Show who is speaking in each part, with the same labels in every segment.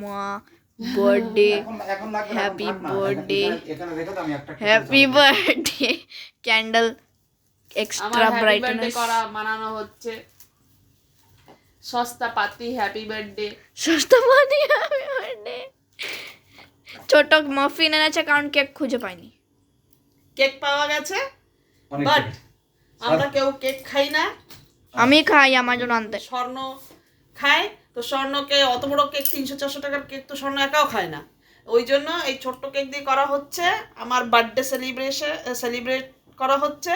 Speaker 1: মা বার্থডে
Speaker 2: একটা একটা
Speaker 1: happy birthday candle extra brightness
Speaker 3: করা বানানো হচ্ছে। সস্তা পাতি হ্যাপি বার্থডে
Speaker 1: সস্তা পাতি হ্যাপি বার্থডে ছোট মফিন এনেছে কারণ কেক খুঁজে পাইনি।
Speaker 3: কেক পাওয়া গেছে বাট আমরা কেউ কেক খাই না।
Speaker 1: আমি খাই আমার জন্য আনতে।
Speaker 3: স্বর্ণ খায় তো স্বর্ণকে অত বড় কেক তিনশো চারশো টাকার কেক তো স্বর্ণ একাও খায় না। ওই জন্য এই ছোট্ট কেক দিয়ে করা হচ্ছে আমার বার্থডে সেলিব্রেশন সেলিব্রেট করা হচ্ছে।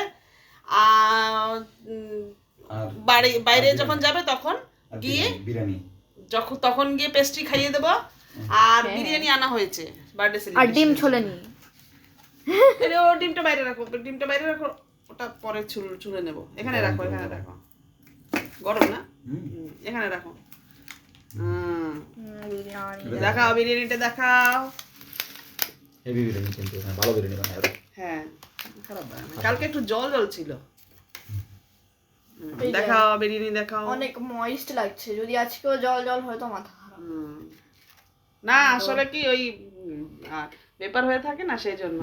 Speaker 3: আর বাড়ি বাইরে যখন যাবে তখন গিয়ে
Speaker 2: বিরিয়ানি-
Speaker 3: যখন তখন গিয়ে পেস্ট্রি খাইয়ে দেবো। আর বিরিয়ানি আনা হয়েছে বার্থডে
Speaker 1: হ্যাঁ। আর ডিম ছোলে নি।
Speaker 3: ও ডিমটা বাইরে রাখো ডিমটা বাইরে রাখো ওটা পরে ছুল ছুলে নেব। এখানে রাখো এখানে রাখো। গরম না? এখানে রাখো দেখাও বিরিয়ানিটা দেখাও।
Speaker 2: হেভি বিরিয়ানি কিন্তু হ্যাঁ, ভালো বিরিয়ানি বানায়
Speaker 3: হ্যাঁ। খারাপ কালকে একটু জল জল ছিল। দেখাও বিরিয়ানি দেখাও।
Speaker 1: অনেক ময়েস্ট লাগছে। যদি আজকেও জল জল হয় তো মাথা খারাপ।
Speaker 3: না আসলে কি ওই পেপার হয়ে থাকে না সেই জন্য।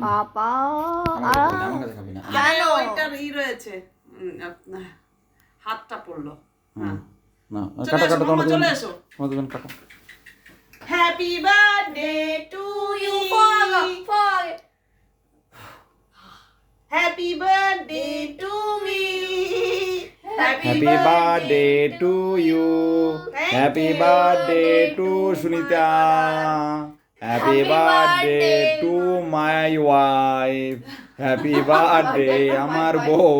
Speaker 3: ওইটার ই রয়েছে। হাতটা পড়ল। হ্যাঁ।
Speaker 2: না
Speaker 3: চলে
Speaker 2: কাটা
Speaker 3: এসো,
Speaker 2: কাটা
Speaker 3: মামা,
Speaker 2: তোমার
Speaker 3: চলে এসো।
Speaker 2: তোমার দুজন কাটা।
Speaker 3: Happy birthday to you happy birthday to me
Speaker 2: happy birthday to you happy birthday to Sunita happy birthday to my wife happy birthday আমার বউ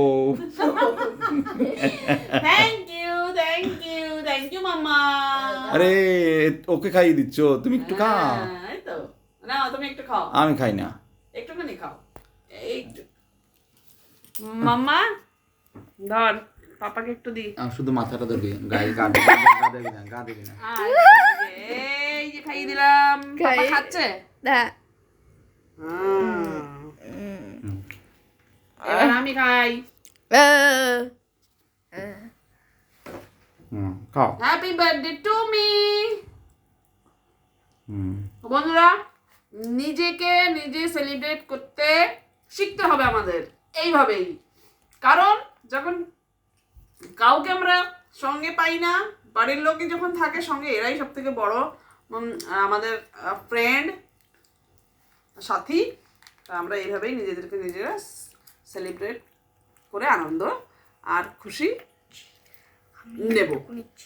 Speaker 3: thank you thank you thank you মামা
Speaker 2: আরে ওকে খাইয়ে দিচ্ছ তুমি একটু খাও।
Speaker 3: হ্যাঁ, তো। না তুমি একটু খাও।
Speaker 2: আমি খাই না।
Speaker 3: একটুখানি খাও। মাম্মা ধর পাপাকে একটু দি।
Speaker 2: আমি শুধু মাথাটা ধরবি গায়ে গা গা দেবি না গা দেবি না
Speaker 3: আর এই যে খাইয়ে দিলাম। পাপা খাচ্ছে?
Speaker 1: হ্যাঁ।
Speaker 3: এবার আমি খাই।
Speaker 2: খাও।
Speaker 3: Happy birthday to me
Speaker 2: hmm.
Speaker 3: বন্ধুরা নিজেকে নিজে সেলিব্রেট করতে শিখতে হবে আমাদের এইভাবেই। কারণ যখন কাউকে আমরা সঙ্গে পাই না বাড়ির লোকে যখন থাকে সঙ্গে এরাই সব থেকে বড় আমাদের ফ্রেন্ড সাথী। আমরা এইভাবেই নিজেদেরকে নিজেরা সেলিব্রেট করে আনন্দ আর খুশি নেব।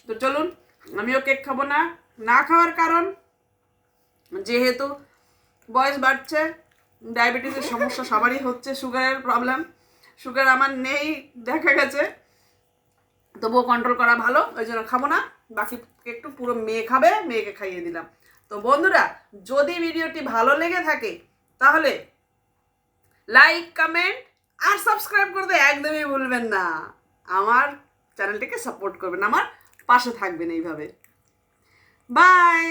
Speaker 3: তো চলুন, আমিও কেক খাব না না খাওয়ার কারণ যেহেতু বয়স বাড়ছে, ডায়াবেটিসের সমস্যা সবারই হচ্ছে, সুগারের প্রবলেম সুগার আমার নেই, দেখা গেছে। তবুও কন্ট্রোল করা ভালো, ওই জন্য খাব না, বাকি একটু পুরো মেয়ে খাবে, মেয়েকে খাইয়ে দিলাম। তো বন্ধুরা, যদি ভিডিওটি ভালো লেগে থাকে, তাহলে লাইক কমেন্ট আর সাবস্ক্রাইব করতে একদমই বলবেন না। আমার চ্যানেলটিকে সাপোর্ট করবেন, আমার পাশে থাকবেন এইভাবে। বাই